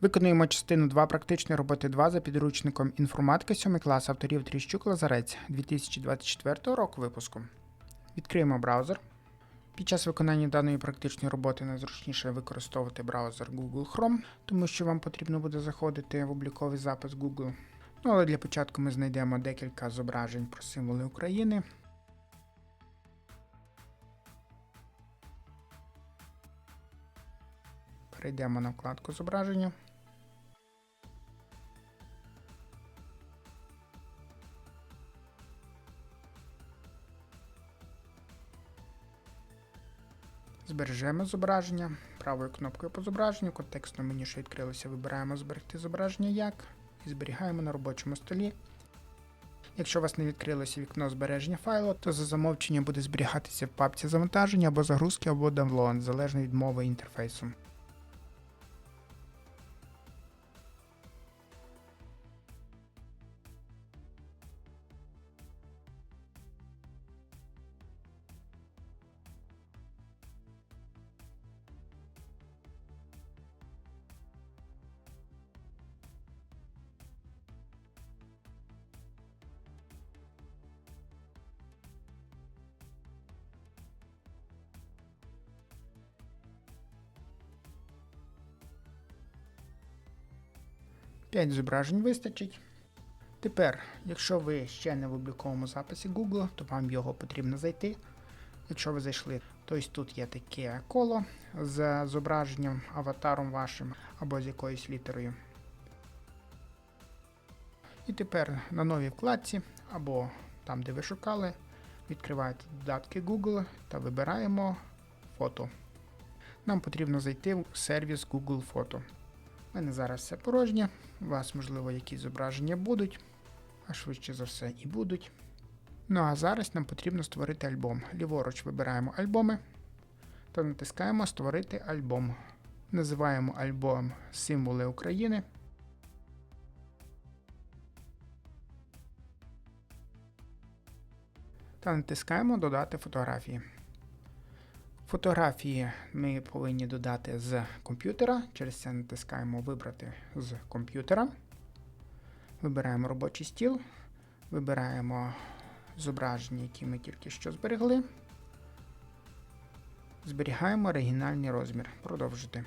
Виконуємо частину 2 практичної роботи 2 за підручником інформатика 7 клас авторів Тріщук Лазарець 2024 року випуску. Відкриємо браузер. Під час виконання даної практичної роботи найзручніше використовувати браузер Google Chrome, тому що вам потрібно буде заходити в обліковий запис Google. Ну, але для початку ми знайдемо декілька зображень про символи України. Перейдемо на вкладку зображення. Збережемо зображення. Правою кнопкою по зображенню, контекстно меню, що відкрилося, вибираємо зберегти зображення як і зберігаємо на робочому столі. Якщо у вас не відкрилося вікно збереження файлу, то за замовчення буде зберігатися в папці завантаження або загрузки, або download, залежно від мови інтерфейсу. П'ять зображень вистачить. Тепер, якщо ви ще не в обліковому записі Google, то вам його потрібно зайти. Якщо ви зайшли, то тут є таке коло з зображенням, аватаром вашим або з якоюсь літерою. І тепер на новій вкладці або там, де ви шукали, відкриваєте додатки Google та вибираємо фото. Нам потрібно зайти в сервіс Google Фото. У мене зараз все порожнє. У вас, можливо, якісь зображення будуть, а швидше за все і будуть. Ну а зараз нам потрібно створити альбом. Ліворуч вибираємо альбоми та натискаємо Створити альбом. Називаємо альбом Символи України. Та натискаємо Додати фотографії. Фотографії ми повинні додати з комп'ютера. Через це натискаємо Вибрати з комп'ютера. Вибираємо робочий стіл, вибираємо зображення, які ми тільки що зберегли. Зберігаємо оригінальний розмір. Продовжити.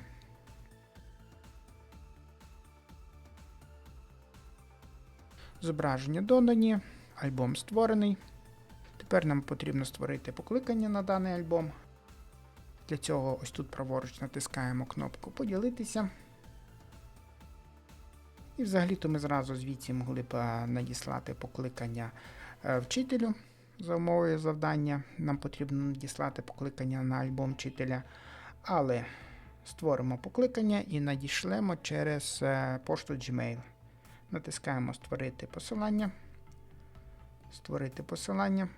Зображення додані, альбом створений. Тепер нам потрібно створити покликання на даний альбом. Для цього ось тут праворуч натискаємо кнопку Поділитися. І взагалі-то ми зразу звідси могли б е, надіслати покликання е, вчителю за умовою завдання. Нам потрібно надіслати покликання на альбом вчителя. Але створимо покликання і надішлемо через е, пошту Gmail. Натискаємо Створити посилання. Створити посилання.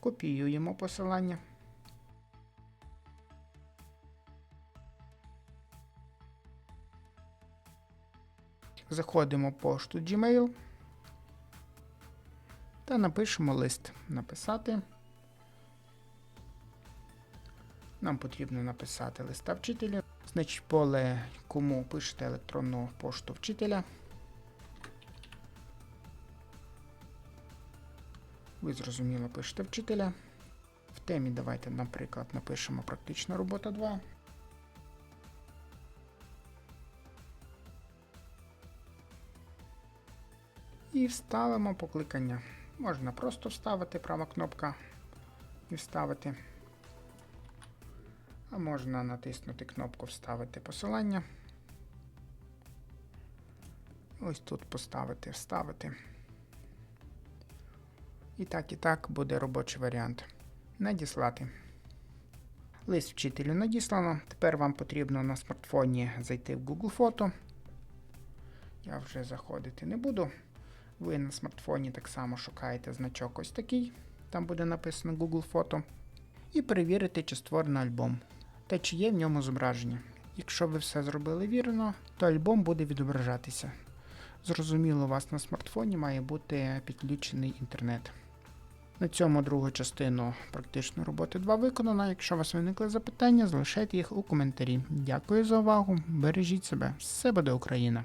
Копіюємо посилання. Заходимо в пошту Gmail та напишемо лист. Написати. Нам потрібно написати листа вчителя. Значить, поле, кому пишете електронну пошту вчителя. Ви зрозуміло пишете вчителя. В темі давайте, наприклад, напишемо практична робота 2. І вставимо покликання. Можна просто вставити права кнопка і вставити. А можна натиснути кнопку Вставити посилання. Ось тут поставити Вставити. І так, і так буде робочий варіант. Надіслати. Лист вчителю надіслано. Тепер вам потрібно на смартфоні зайти в Google Фото. Я вже заходити не буду. Ви на смартфоні так само шукаєте значок ось такий, там буде написано Google Фото, і перевірите, чи створений альбом, та чи є в ньому зображення. Якщо ви все зробили вірно, то альбом буде відображатися. Зрозуміло, у вас на смартфоні має бути підключений інтернет. На цьому другу частину практичної роботи 2 виконано. Якщо у вас виникли запитання, залишайте їх у коментарі. Дякую за увагу. Бережіть себе. Все буде Україна!